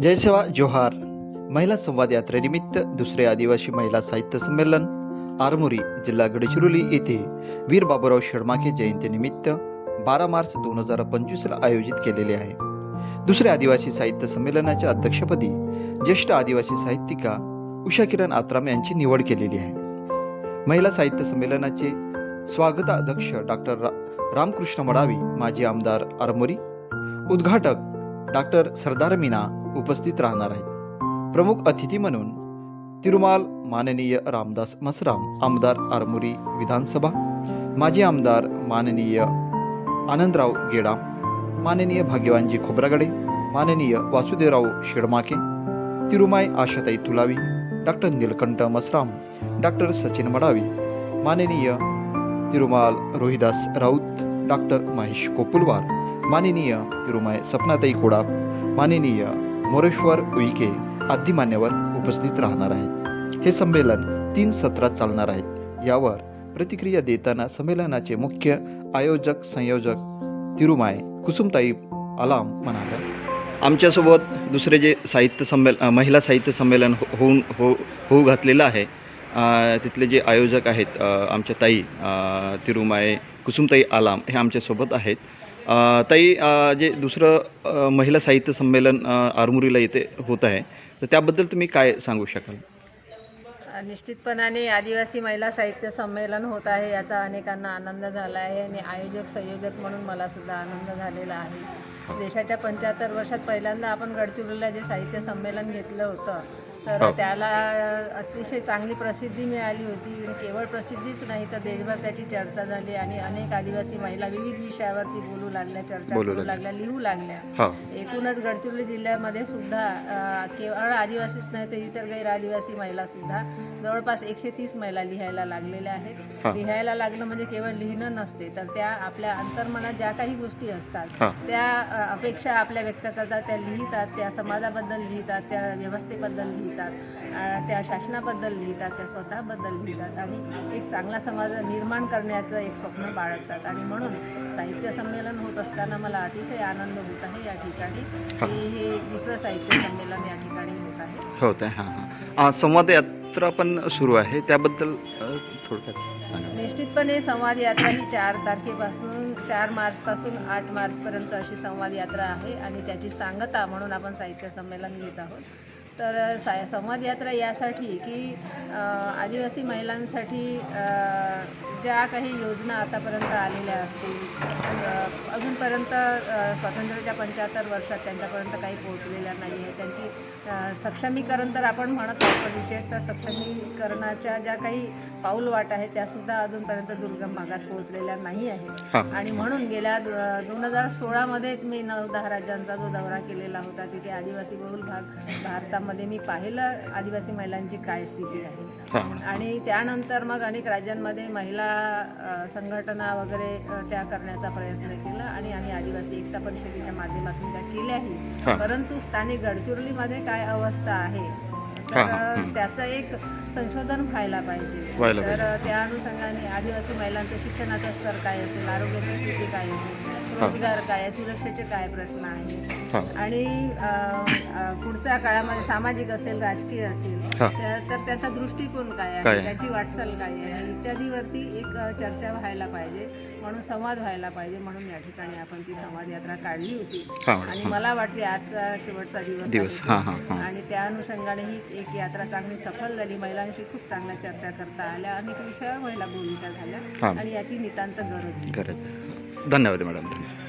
जयसेवा जोहार। महिला संवाद यात्रेनिमित्त दुसरे आदिवासी महिला साहित्य संमेलन आरमोरी जिल्हा गडचिरोली येथे वीर बाबूराव शर्माके जयंतीनिमित्त बारा मार्च दोन हजार पंचवीसला आयोजित केलेले आहे. दुसऱ्या आदिवासी साहित्य संमेलनाच्या अध्यक्षपदी ज्येष्ठ आदिवासी साहित्यिका उषा किरण आत्राम यांची निवड केलेली आहे. महिला साहित्य संमेलनाचे स्वागताध्यक्ष डॉक्टर रा रामकृष्ण मडावी माजी आमदार आरमोरी उद्घाटक डॉक्टर सरदार मीना उपस्थित राहणार आहेत. प्रमुख अतिथी म्हणून तिरुमाल माननीय रामदास मसराम आमदार आरमोरी विधानसभा माजी आमदार माननीय आनंदराव गेडाम माननीय भाग्यवानजी खोब्रागडे माननीय वासुदेवराव शेडमाके तिरुमाई आशाताई तुलावी डॉक्टर निलकंठ मसराम डॉक्टर सचिन मडावी माननीय तिरुमाल रोहिदास राऊत डॉक्टर महेश कोपुलवार माननीय तिरुमाय सपनाताई कोडाप माननीय मोरेश्वर उईके आदी मान्यवर उपस्थित राहणार आहेत. हे संमेलन तीन सत्रात चालणार आहेत. यावर प्रतिक्रिया देताना संमेलनाचे मुख्य आयोजक संयोजक तिरुमाय कुसुमताई आलाम म्हणाल्या. आमच्यासोबत दुसरे जे साहित्य संमेल महिला साहित्य संमेलन हो- होऊन हो होऊ घातलेलं आहे. तिथले जे आयोजक आहेत आमच्या ताई तिरुमाय कुसुमताई आलाम हे आमच्यासोबत आहेत. ताई जे दुसरं महिला साहित्य संमेलन आरमुरीला इथे होत आहे तर त्याबद्दल तुम्ही काय सांगू शकाल? निश्चितपणाने आदिवासी महिला साहित्य संमेलन होत आहे याचा अनेकांना आनंद झाला आहे आणि आयोजक संयोजक म्हणून मला सुद्धा आनंद झालेला आहे. देशाच्या पंच्याहत्तर वर्षात पहिल्यांदा आपण गडचिरोलीला जे साहित्य संमेलन घेतलं होतं तर हो. त्याला अतिशय चांगली प्रसिद्धी मिळाली होती केवळ प्रसिद्धीच नाही तर देशभर त्याची चर्चा झाली आणि अनेक आदिवासी महिला विविध विषयावरती बोलू लागल्या चर्चा करू लागल्या. लिहू लागल्या हो एकूणच गडचिरोली जिल्ह्यामध्ये सुद्धा केवळ आदिवासीच नाही तर इतर गैर आदिवासी महिला सुद्धा जवळपास एकशे तीस महिला लिहायला लागलेल्या. आहेत लिहायला लागणं म्हणजे केवळ लिहिणं नसते तर त्या आपल्या अंतर्मनात ज्या काही गोष्टी असतात. त्या अपेक्षा आपल्या व्यक्त करतात त्या लिहितात त्या समाजाबद्दल लिहितात त्या व्यवस्थेबद्दल लिहितात अ, त्या शासनाबद्दल लिहितात त्या स्वतःबद्दल लिहितात आणि एक चांगला समाज निर्माण करण्याचं एक स्वप्न बाळगतात. आणि म्हणून साहित्य संमेलन होत असताना मला अतिशय आनंद होत आहे या ठिकाणी. की हे दुसरं साहित्य संमेलन या ठिकाणी होत आहे. होत आहे हां हां. संवाद यात्रा पण सुरू आहे. त्याबद्दल थोडक्यात निश्चितपणे संवाद यात्रा ही चार तारखेपासून चार मार्चपासून आठ मार्चपर्यंत अशी संवाद यात्रा आहे आणि त्याची सांगता म्हणून आपण साहित्य संमेलन घेत आहोत. तर सा संवाद यात्रा यासाठी की आदिवासी महिलांसाठी ज्या काही योजना आतापर्यंत आलेल्या असतील अजूनपर्यंत स्वातंत्र्याच्या पंच्याहत्तर वर्षात त्यांच्यापर्यंत काही पोहोचलेल्या नाही आहे त्यांची सक्षमीकरण तर आपण म्हणत आहोत पण विशेषतः सक्षमीकरणाच्या ज्या काही पाऊल वाट आहेत त्यासुद्धा अजूनपर्यंत दुर्गम भागात पोहोचलेल्या नाही आहेत. आणि म्हणून गेल्या दोन हजार सोळामध्येच मी नऊ दहा राज्यांचा जो दौरा केलेला होता तिथे आदिवासी बहुल भाग भारतामध्ये मी पाहिलं आदिवासी महिलांची काय स्थिती आहे. आणि त्यानंतर मग अनेक राज्यांमध्ये महिला संघटना वगैरे त्या करण्याचा प्रयत्न केला. आणि आम्ही आदिवासी एकता परिषदेच्या माध्यमातून त्या केल्याही. परंतु स्थानिक गडचिरोलीमध्ये काय अवस्था आहे तर. त्याचं एक संशोधन व्हायला पाहिजे. तर त्या अनुषंगाने आदिवासी महिलांचं शिक्षणाचा स्तर काय असेल आरोग्याची स्थिती काय असेल रोजगार काय आहे सुरक्षेचे काय प्रश्न आहेत? हां. आणि पुढच्या काळामध्ये सामाजिक असेल राजकीय असेल तर त्याचा दृष्टिकोन काय आहे? आहे? त्याची वाटचाल काय आहे? इत्यादीवरती एक चर्चा व्हायला पाहिजे. म्हणून संवाद व्हायला पाहिजे. म्हणून या ठिकाणी आपण ती संवाद यात्रा काढली होती. आणि मला वाटते आजचा शेवटचा दिवस आहे. आणि त्या अनुषंगाने ही एक यात्रा चांगली सफल झाली. महिलांशी खूप चांगल्या चर्चा करता आल्या. अनेक विषयावर महिला बोलल्या झाल्या. आणि याची नितांत गरज गरज. धन्यवाद मॅडम. धन्यवाद